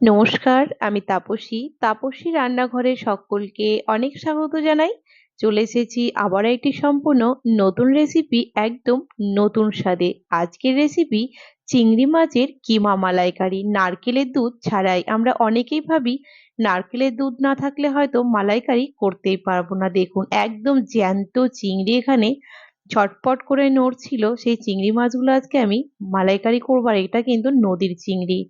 নমস্কার, আমি তাপসী। তাপসী রান্নাঘরে সকলকে অনেক স্বাগত জানাই। চলে এসেছি আবার একটি সম্পূর্ণ নতুন রেসিপি একদম নতুন স্বাদে। আজকের রেসিপি চিংড়ি মাছের কিমা মালাইকারি। নারকেলের দুধ ছাড়াই আমরা অনেকেই ভাবি, নারকেলের দুধ না থাকলে হয়তো মালাইকারি করতেই পারব না। দেখুন, একদম জ্যান্ত চিংড়ি এখানে ছটপট করে নড়ছিল। সেই চিংড়ি মাছগুলো আজকে আমি মালাইকারি করবার এটা কিন্তু নদীর চিংড়ি।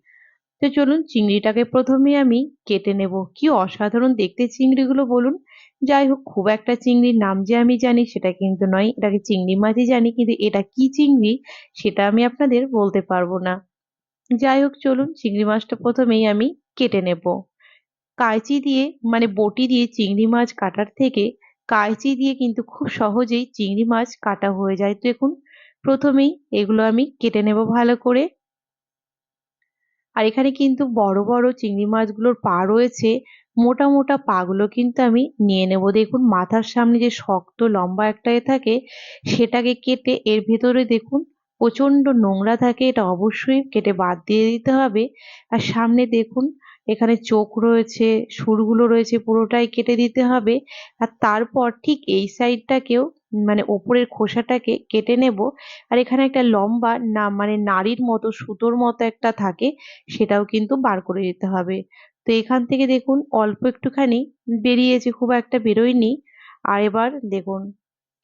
তো চলুন চিংড়িটাকে প্রথমে আমি কেটে নেব। কি অসাধারণ দেখতে চিংড়িগুলো বলুন। যাই হোক, খুব একটা চিংড়ির নাম যে আমি জানি সেটা কিন্তু নয়। এটাকে চিংড়ি মাছই জানি, কিন্তু এটা কি চিংড়ি সেটা আমি আপনাদের বলতে পারব না। যাই হোক, চলুন চিংড়ি মাছটা প্রথমেই আমি কেটে নেব। কাঁচি দিয়ে মানে বটি দিয়ে চিংড়ি মাছ কাটার থেকে কাঁচি দিয়ে কিন্তু খুব সহজেই চিংড়ি মাছ কাটা হয়ে যায়। দেখুন, প্রথমেই এগুলো আমি কেটে নেব ভালো করে। আর এখানে কিন্তু বড় বড় চিংড়ি মাছগুলোর পা রয়েছে। মোটা মোটা পাগুলো কিন্তু আমি নিয়ে নেব। দেখুন, মাথার সামনে যে শক্ত, লম্বা একটা এ থাকে, সেটাকে কেটে এর ভেতরে দেখুন, প্রচণ্ড নোংরা থাকে, এটা অবশ্যই কেটে বাদ দিয়ে দিতে হবে। আর সামনে দেখুন, এখানে চোখ রয়েছে সুরগুলো রয়েছে, পুরোটাই কেটে দিতে হবে। আর তারপর ঠিক এই সাইডটাকেও মানে ওপরের খোসাটাকে কেটে নেব। আর এখানে একটা লম্বা না মানে নারীর মতো, সুতোর মতো একটা থাকে, সেটাও কিন্তু বার করে দিতে হবে। তো এখান থেকে দেখুন, অল্প একটুখানি বেরিয়েছে, খুব একটা বেরোয়নি। আর এবার দেখুন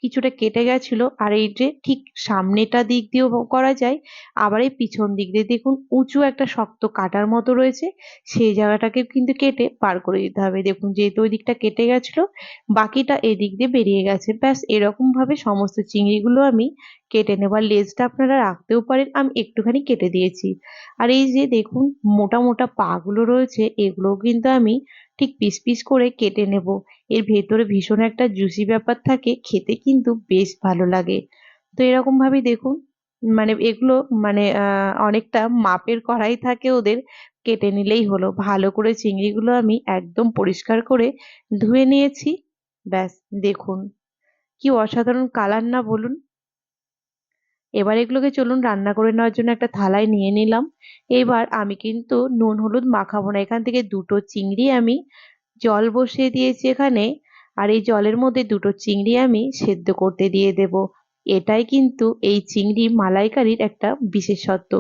কিছুটা কেটে গেছিল। আর এই যে ঠিক সামনেটা দিক দিয়েও করা যায়, আবার এই পিছন দিক দিয়ে দেখুন উঁচু একটা শক্ত কাটার মতো রয়েছে। সেই জায়গাটাকে কিন্তু কেটে পার করে দিতে হবে। দেখুন যেহেতু ওই দিকটা কেটে গেছিল, বাকিটা এদিক দিয়ে বেরিয়ে গেছে। ব্যাস এরকম ভাবে সমস্ত চিংড়িগুলো আমি কেটে নেবার লেজটা আপনারা রাখতেও পারেন। আমি একটুখানি কেটে দিয়েছি। আর এই যে দেখুন মোটা মোটা পাগুলো রয়েছে, এগুলোও কিন্তু আমি ঠিক পিস পিস করে কেটে নেব। এর ভেতরে ভীষণ একটা জুসি ব্যাপার থাকে, খেতে কিন্তু বেশ ভালো লাগে। তো এরকম ভাবেই দেখুন মানে এগুলো মানে অনেকটা মাপের কড়াই থাকে ওদের, কেটে নিলেই হলো। ভালো করে চিংড়িগুলো আমি একদম পরিষ্কার করে ধুয়ে নিয়েছি। ব্যাস, দেখুন। কি অসাধারণ কালার না বলুন। এবার এগুলোকে চলুন রান্না করে নেওয়ার জন্য একটা থালায় নিয়ে নিলাম। এবার আমি কিন্তু নুন, হলুদ মাখাবো না। এখান থেকে দুটো চিংড়ি আমি জল বসিয়ে দিয়েছি এখানে, আর এই জলের মধ্যে দুটো চিংড়ি আমি সেদ্ধ করতে দিয়ে দেব। এটাই কিন্তু এই চিংড়ি মালাইকারির একটা বিশেষত্ব।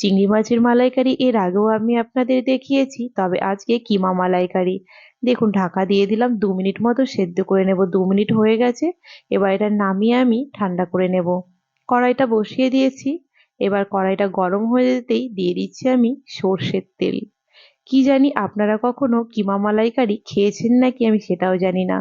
চিংড়ি মাছের মালাইকারি এর আগেও আমি আপনাদের দেখিয়েছি, তবে আজকে কিমা মালাইকারি। দেখুন, ঢাকা দিয়ে দিলাম, দু মিনিট মতো সেদ্ধ করে নেব, দু মিনিট হয়ে গেছে, এবার এটা নামিয়ে আমি ঠান্ডা করে নেব। কড়াইটা বসিয়ে দিয়েছি, এবার কড়াইটা গরম হয়ে যেতেই দিয়ে দিচ্ছি আমি সর্ষের তেল। কি জানি আপনারা কখনো কিমা মালাইকারি খেয়েছেন নাকি আমি সেটাও জানি না।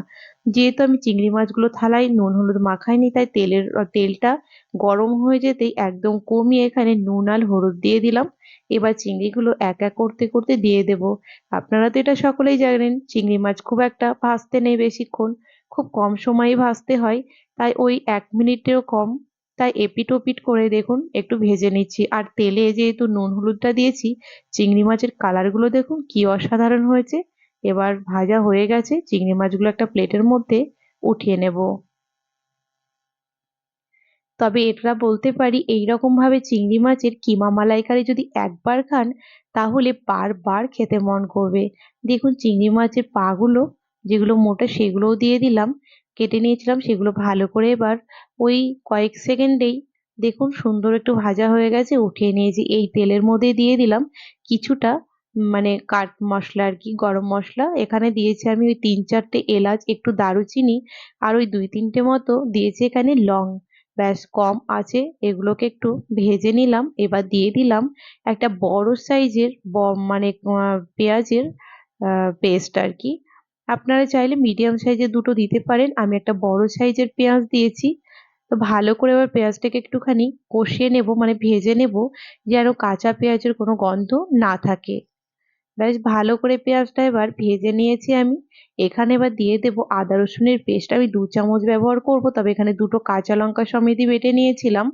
যেহেতু আমি চিংড়ি মাছগুলো থালায় নুন হলুদ মাখাইনি, তাই তেলের, তেলটা গরম হয়ে যেতেই একদম কমিয়ে এখানে নুন আর হলুদ দিয়ে দিলাম। এবার চিংড়িগুলো এক এক করতে করতে দিয়ে দেব। আপনারা তো এটা সকলেই জানেন, চিংড়ি মাছ খুব একটা ভাজতে নেই বেশিক্ষণ, খুব কম সময়ে ভাজতে হয়, তাই ওই এক মিনিটেও কম তাই এপিট ওপিট করে দেখুন, একটু ভেজে নিচ্ছি। আর তেলে যেহেতু নুন হলুদটা দিয়েছি, চিংড়ি মাছের কালারগুলো দেখুন কি অসাধারণ হয়েছে। এবার ভাজা হয়ে গেছে, চিংড়ি মাছগুলো একটা প্লেটের মধ্যে উঠিয়ে নেব। তবে এটা বলতে পারি এই ভাবে চিংড়ি মাছের কিমা মালাইকারি যদি একবার খান, তাহলে বারবার খেতে মন করবে। দেখুন, চিংড়ি মাছের পাগুলো যেগুলো মোটা, সেগুলোও দিয়ে দিলাম। কেটে নিয়েছিলাম, সেগুলো ভালো করে এবার ওই কয়েক সেকেন্ডেই দেখুন সুন্দর একটু ভাজা হয়ে গেছে, উঠিয়ে নিয়েছি। এই তেলের মধ্যে দিয়ে দিলাম কিছুটা মানে কাট মশলা আর কি, গরম মশলা। এখানে দিয়েছি আমি ওই তিন চারটে এলাচ, একটু দারুচিনি আর ওই দুই তিনটে মতো দিয়েছি এখানে লং। ব্যাস, কম আছে, এগুলোকে একটু ভেজে নিলাম। এবার দিয়ে দিলাম একটা বড় সাইজের মানে পেঁয়াজের পেস্ট আর কি। আপনারা চাইলে মিডিয়াম সাইজের দুটো দিতে পারেন। আমি একটা বড় সাইজের পেঁয়াজ দিয়েছি। তো ভালো করে এবার পেঁয়াজটাকে একটুখানি কষিয়ে নেব মানে ভেজে নেব, যেন কাঁচা পেঁয়াজের কোনো গন্ধ না থাকে। বেশ ভালো করে পেঁয়াজটা এবার ভেজে নিয়েছি আমি। এখানে এবার দিয়ে দেব আদা রসুনের পেস্ট আমি দু চামচ ব্যবহার করব, তবে এখানে দুটো কাঁচা লঙ্কা সমেতই বেটে নিয়েছিলাম।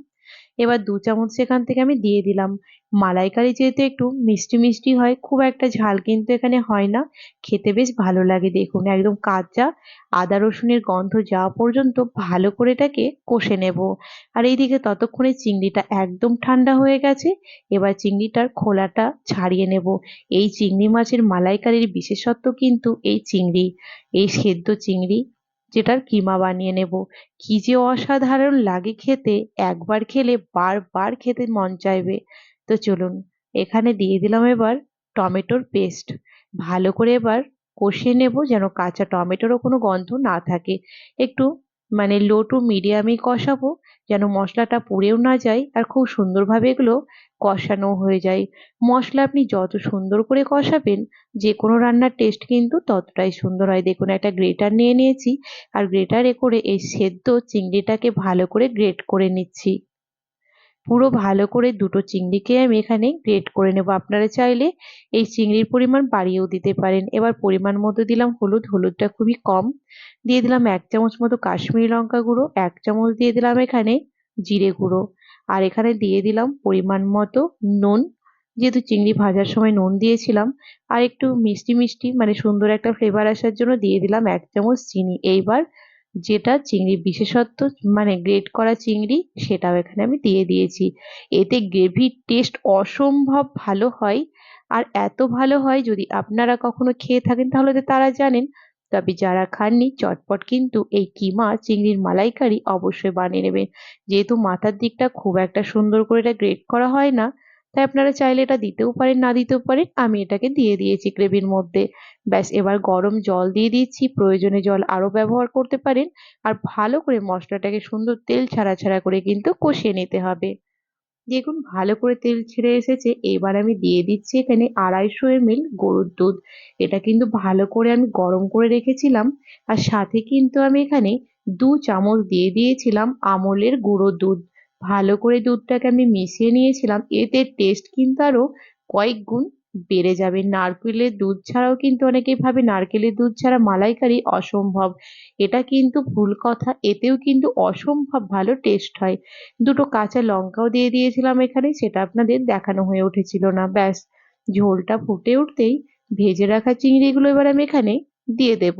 এবার দু চামচ সেখান থেকে আমি দিয়ে দিলাম। মালাইকারি যেহেতু একটু মিষ্টি মিষ্টি হয়, খুব একটা ঝাল কিন্তু এখানে হয় না। খেতে বেশ ভালো লাগে দেখুন, একদম কাঁচা আদা রসুনের গন্ধ যাওয়া পর্যন্ত ভালো করে এটাকে কষে নেব। আর এইদিকে ততক্ষণে চিংড়িটা একদম ঠান্ডা হয়ে গেছে, এবার চিংড়িটার খোলাটা ছাড়িয়ে নেব। এই চিংড়ি মাছের মালাইকারির বিশেষত্ব কিন্তু এই চিংড়ি। এই সেদ্ধ চিংড়ি যেটার কিমা বানিয়ে নেব। কি যে অসাধারণ লাগে খেতে, একবার খেলে বারবার খেতে মন চাইবে। তো চলুন, এখানে দিয়ে দিলাম এবার টমেটোর পেস্ট। ভালো করে এবার কষিয়ে নেব যেন কাঁচা টমেটোরও কোনো গন্ধ না থাকে। একটু মানে লো টু মিডিয়ামে কষাবো, যেন মশলাটা পুড়েও না যায় আর খুব সুন্দরভাবে এগুলো কষানো হয়ে যায়। মশলা আপনি যত সুন্দর করে কষাবেন যে কোনো রান্নার টেস্ট কিন্তু ততটাই সুন্দর হয়। দেখুন, একটা গ্রেটার নিয়ে নিয়েছি, আর গ্রেটারে করে এই সেদ্ধ চিংড়িটাকে ভালো করে গ্রেট করে নিচ্ছি। পুরো ভালো করে দুটো চিংড়িকে আমি এখানে গ্রেট করে নেব। আপনারা চাইলে এই চিংড়ির পরিমাণ বাড়িয়েও দিতে পারেন। এবার পরিমাণ মতো দিলাম হলুদ। হলুদটা খুবই কম। দিয়ে দিলাম এক চামচ মতো কাশ্মীরি লঙ্কা গুঁড়ো, এক চামচ দিয়ে দিলাম এখানে জিরে গুঁড়ো। আর এখানে দিয়ে দিলাম পরিমাণ মতো নুন। যেহেতু চিংড়ি ভাজার সময় নুন দিয়েছিলাম, আর একটু মিষ্টি মিষ্টি মানে সুন্দর একটা ফ্লেভার আসার জন্য দিয়ে দিলাম এক চামচ চিনি। এইবার যেটা চিংড়ির বিশেষত্ব মানে গ্রেট করা চিংড়ি, সেটাও এখানে আমি দিয়ে দিয়েছি। এতে গ্রেভির টেস্ট অসম্ভব ভালো হয়, আর এত ভালো হয় যদি আপনারা কখনো খেয়ে থাকেন তাহলে তো তারা জানেন। তবে যারা খাননি, চটপট কিন্তু এই কিমা চিংড়ির মালাইকারি অবশ্যই বানিয়ে নেবেন। যেহেতু মাথার দিকটা খুব একটা সুন্দর করে এটা গ্রেট করা হয় না তাই আপনারা চাইলে এটা দিতেও পারেন, না দিতেও পারেন। আমি এটাকে দিয়ে দিয়েছি গ্রেভির মধ্যে। ব্যাস, এবার গরম জল দিয়ে দিচ্ছি। প্রয়োজনে জল আরও ব্যবহার করতে পারেন। আর ভালো করে মশলাটাকে সুন্দর তেল ছাড়া ছাড়া করে কিন্তু কষিয়ে নিতে হবে। দেখুন, ভালো করে তেল ছেড়ে এসেছে। এবার আমি দিয়ে দিচ্ছি এখানে আড়াইশো এমএল গরুর দুধ। এটা কিন্তু ভালো করে আমি গরম করে রেখেছিলাম। আর সাথে কিন্তু আমি এখানে দু চামচ দিয়ে দিয়েছিলাম আমলের গুঁড়ো দুধ। ভালো করে দুধটাকে আমি মিশিয়ে নিয়েছিলাম, এতে টেস্ট কিন্তু আরও কয়েক গুণ বেড়ে যাবে। নারকেলের দুধ ছাড়াও কিন্তু অনেকেই ভাবে নারকেলের দুধ ছাড়া মালাইকারি অসম্ভব। এটা কিন্তু ভুল কথা, এতেও কিন্তু অসম্ভব ভালো টেস্ট হয়। দুটো কাঁচা লঙ্কাও দিয়ে দিয়েছিলাম এখানে, সেটা আপনাদের দেখানো হয়ে উঠেছিল না। ব্যাস, ঝোলটা ফুটে উঠতেই ভেজে রাখা চিংড়িগুলো এবার আমি এখানে দিয়ে দেব।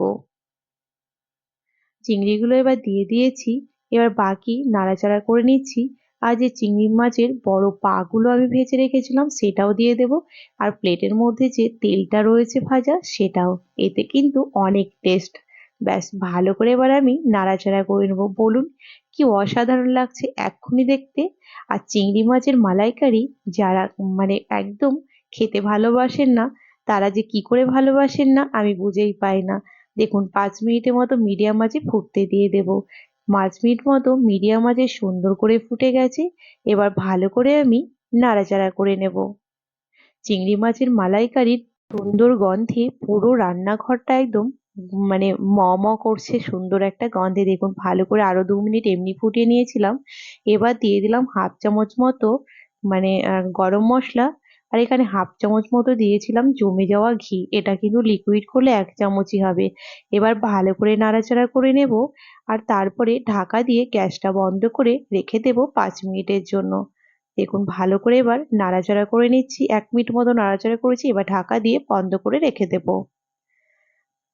চিংড়িগুলো এবার দিয়ে দিয়েছি। এবার বাকি নাড়াচাড়া করে নিচ্ছি। আর যে চিংড়ি মাছের বড় পাগুলো আমি ভেজে রেখেছিলাম, সেটাও দিয়ে দেব। আর প্লেটের মধ্যে যে তেলটা রয়েছে ভাজা, সেটাও। এতে কিন্তু অনেক টেস্ট ব্যাস, ভালো করে এবার আমি নাড়াচাড়া করে নেব। বলুন, কি অসাধারণ লাগছে এক্ষুনি দেখতে। আর চিংড়ি মাছের মালাইকারি যারা মানে একদম খেতে ভালোবাসেন না, তারা যে কি করে ভালোবাসেন না, আমি বুঝেই পাই না। দেখুন, পাঁচ মিনিটের মতো মিডিয়াম আঁচে ফুটতে দিয়ে দেব। পাঁচ মিনিট মতো মিডিয়াম আঁচে সুন্দর করে ফুটে গেছে, এবার ভালো করে আমি নাড়াচাড়া করে নেব। চিংড়ি মাছের মালাইকারির সুন্দর গন্ধে পুরো রান্নাঘরটা একদম মানে ম ম করছে সুন্দর একটা গন্ধে। দেখুন, ভালো করে আরও দু মিনিট এমনি ফুটিয়ে নিয়েছিলাম। এবার দিয়ে দিলাম হাফ চামচ মতো মানে গরম মশলা আর এখানে হাফ চামচ মতো দিয়েছিলাম জমে যাওয়া ঘি। এটা কিন্তু লিকুইড করলে এক চামচই হবে। এবার ভালো করে নাড়াচাড়া করে নেব আর তারপরে ঢাকা দিয়ে গ্যাসটা বন্ধ করে রেখে দেব পাঁচ মিনিটের জন্য। দেখুন, ভালো করে এবার নাড়াচাড়া করে নিচ্ছি। এক মিনিট মতো নাড়াচাড়া করেছি, এবার ঢাকা দিয়ে বন্ধ করে রেখে দেব।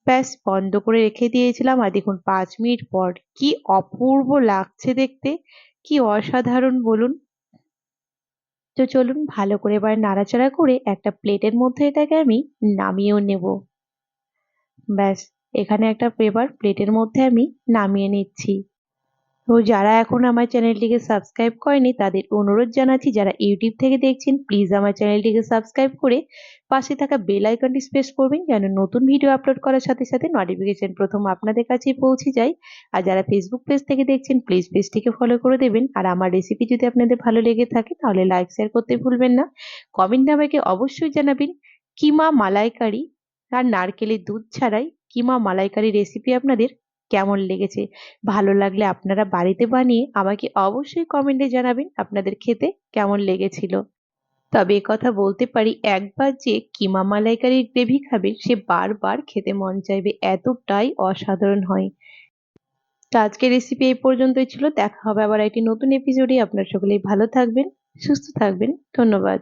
ব্যাস, বন্ধ করে রেখে দিয়েছিলাম। আর দেখুন, পাঁচ মিনিট পর কি অপূর্ব লাগছে দেখতে। কি অসাধারণ, বলুন। তো চলুন ভালো করে এবার নাড়াচাড়া করে একটা প্লেটের মধ্যে এটাকে আমি নামিয়েও নেব। ব্যাস, এখানে একটা পেপার প্লেটের মধ্যে আমি নামিয়ে নিচ্ছি। তো যারা এখন আমার চ্যানেলটিকে সাবস্ক্রাইব করেনি, তাদের অনুরোধ জানাচ্ছি, যারা ইউটিউব থেকে দেখছেন প্লিজ আমার চ্যানেলটিকে সাবস্ক্রাইব করে পাশে থাকা বেল আইকনটি প্রেস করবেন, যেন নতুন ভিডিও আপলোড করার সাথে সাথে নোটিফিকেশন প্রথম আপনাদের কাছেই পৌঁছে যায়। আর যারা ফেসবুক পেজ থেকে দেখছেন প্লিজ পেজটিকে ফলো করে দেবেন। আর আমার রেসিপি যদি আপনাদের ভালো লেগে থাকে, তাহলে লাইক শেয়ার করতে ভুলবেন না। কমেন্টে আমাকে অবশ্যই জানাবেন, কিমা মালাইকারি আর নারকেলের দুধ ছাড়াই কিমা মালাইকারি রেসিপি আপনাদের কেমন লেগেছে? ভালো লাগলে আপনারা বাড়িতে বানিয়ে আমাকে অবশ্যই কমেন্টে জানাবেন আপনাদের খেতে কেমন লেগেছিল। তবে কথা বলতে পারি একবার যে কিমা মালাইকারির গ্রেভি খাবে, সে বারবার খেতে মন চাইবে এতটাই অসাধারণ হয়। তো আজকের রেসিপি এই পর্যন্তই ছিল। দেখা হবে আবার একটি নতুন এপিসোডে আপনার সকলেই ভালো থাকবেন, সুস্থ থাকবেন। ধন্যবাদ।